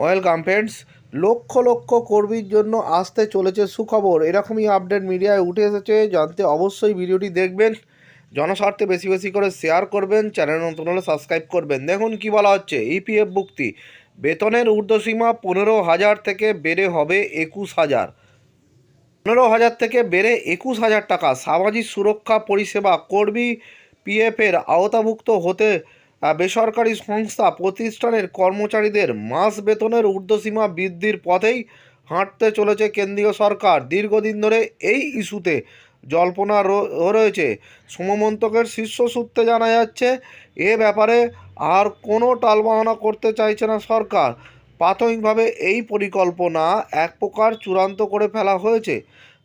Welcome friends lakh lakh কর্মীর জন্য আসতে চলেছে সুখবর। এরকমই আপডেট মিডিয়ায় উঠে এসেছে, জানতে অবশ্যই ভিডিওটি দেখবেন। জনস্বার্থে বেশি বেশি করে শেয়ার করবেন চ্যানেল নতুন হলে সাবস্ক্রাইব করবেন। দেখুন কি বলা হচ্ছে ইপিএফ মুক্তি বেতনের ঊর্ধ্বসীমা পনেরো হাজার থেকে বেড়ে হবে একুশ হাজার। পনেরো হাজার থেকে বেড়ে একুশ হাজার টাকা। সামাজিক সুরক্ষা পরিষেবা কর্মী পিএফের আওতাভুক্ত হতে বেসরকারি সংস্থা প্রতিষ্ঠানের কর্মচারীদের মাস বেতনের ঊর্ধ্বসীমা বৃদ্ধির পথেই হাঁটতে চলেছে কেন্দ্রীয় সরকার। দীর্ঘদিন ধরে এই ইস্যুতে জল্পনা রয়েছে। সমমন্তকের শীর্ষ সূত্রে জানা যাচ্ছে, এ ব্যাপারে আর কোনো টালবাহানা করতে চাইছে না সরকার। প্রাথমিকভাবে এই পরিকল্পনা এক প্রকার চূড়ান্ত করে ফেলা হয়েছে।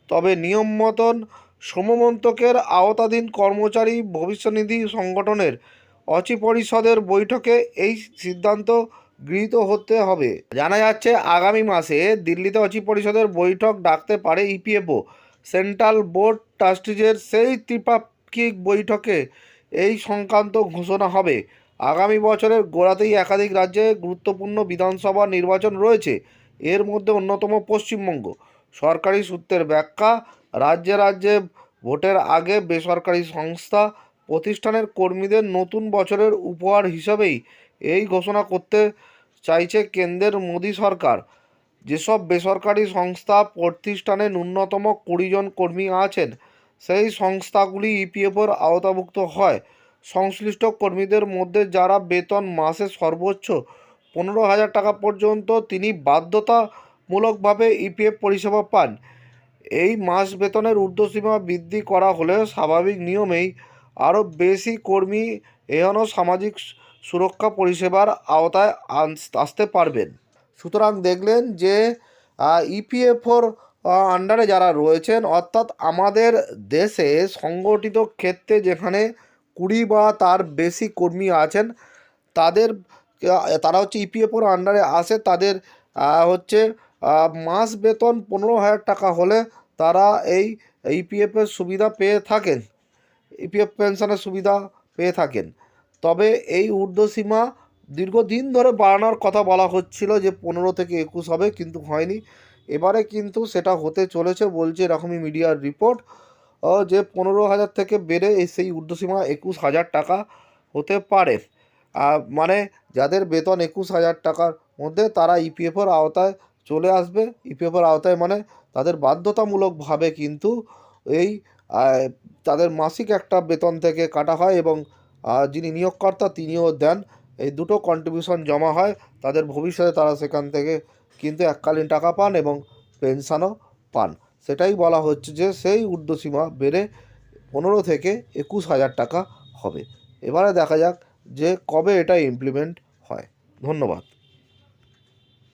তবে নিয়ম মতন সমমন্তকের আওতাধীন কর্মচারী ভবিষ্যনিধি সংগঠনের অচি পরিষদের বৈঠকে এই সিদ্ধান্ত গৃহীত হতে হবে। জানা যাচ্ছে, আগামী মাসে দিল্লিতে অচি পরিষদের বৈঠক ডাকতে পারে ইপিএফও। সেন্ট্রাল বোর্ড ট্রাস্টিজের সেই ত্রিপাক্ষিক বৈঠকে এই সংক্রান্ত ঘোষণা হবে। আগামী বছরের গোড়াতেই একাধিক রাজ্যে গুরুত্বপূর্ণ বিধানসভা নির্বাচন রয়েছে। এর মধ্যে অন্যতম পশ্চিমবঙ্গ। সরকারি সূত্রের ব্যাখ্যা, রাজ্যে রাজ্যে ভোটের আগে বেসরকারি সংস্থা প্রতিষ্ঠানের কর্মীদের নতুন বছরের উপহার হিসাবেই এই ঘোষণা করতে চাইছে কেন্দ্রের মোদী সরকার। যেসব বেসরকারি সংস্থা প্রতিষ্ঠানে ন্যূনতম কুড়ি জন কর্মী আছেন, সেই সংস্থাগুলি ইপিএফওর আওতাভুক্ত হয়। সংশ্লিষ্ট কর্মীদের মধ্যে যারা বেতন মাসে সর্বোচ্চ পনেরো হাজার টাকা পর্যন্ত তিনি বাধ্যতামূলকভাবে ইপিএফ পরিষেবা পান। এই মাস বেতনের ঊর্ধ্বসীমা বৃদ্ধি করা হলে স্বাভাবিক নিয়মেই আরও বেশি কর্মী এহেন সামাজিক সুরক্ষা পরিষেবার আওতায় আসতে পারবেন। সুতরাং দেখলেন যে ইপিএফওর আন্ডারে যারা রয়েছেন, অর্থাৎ আমাদের দেশে সংগঠিত ক্ষেত্রে যেখানে কুড়ি বা তার বেশি কর্মী আছেন, তাদের তারা হচ্ছে ইপিএফওর আন্ডারে আসে, তাদের হচ্ছে মাস বেতন পনেরো হাজার টাকা হলে তারা এই ইপিএফের সুবিধা পেয়ে থাকেন। ইপিএফ পেনশনের সুবিধা পেয়ে থাকেন। তবে এই ঊর্ধ্বসীমা দীর্ঘদিন ধরে বাড়ানোর কথা বলা হচ্ছিল যে পনেরো থেকে একুশ হবে, কিন্তু হয়নি। এবারে কিন্তু সেটা হতে চলেছে বলছে এরকমই মিডিয়ার রিপোর্ট যে পনেরো হাজার থেকে বেড়ে সেই ঊর্ধ্বসীমা একুশ হাজার টাকা হতে পারে। মানে যাদের বেতন একুশ হাজার টাকার মধ্যে তারা ইপিএফের আওতায় চলে আসবে। ইপিএফের আওতায় মানে তাদের বাধ্যতামূলকভাবে কিন্তু এই তাদের মাসিক একটা বেতন থেকে কাটা হয় এবং যিনি নিয়োগকর্তা তিনিও দেন। এই দুটো কন্ট্রিবিউশন জমা হয়। তাদের ভবিষ্যতে তারা সেখান থেকে কিন্তু এককালীন টাকা পান এবং পেনশনও পান। সেটাই বলা হচ্ছে যে, সেই ঊর্ধ্বসীমা বেড়ে পনেরো থেকে একুশ হাজার টাকা হবে। এবারে দেখা যাক যে কবে এটা ইমপ্লিমেন্ট হয়। ধন্যবাদ।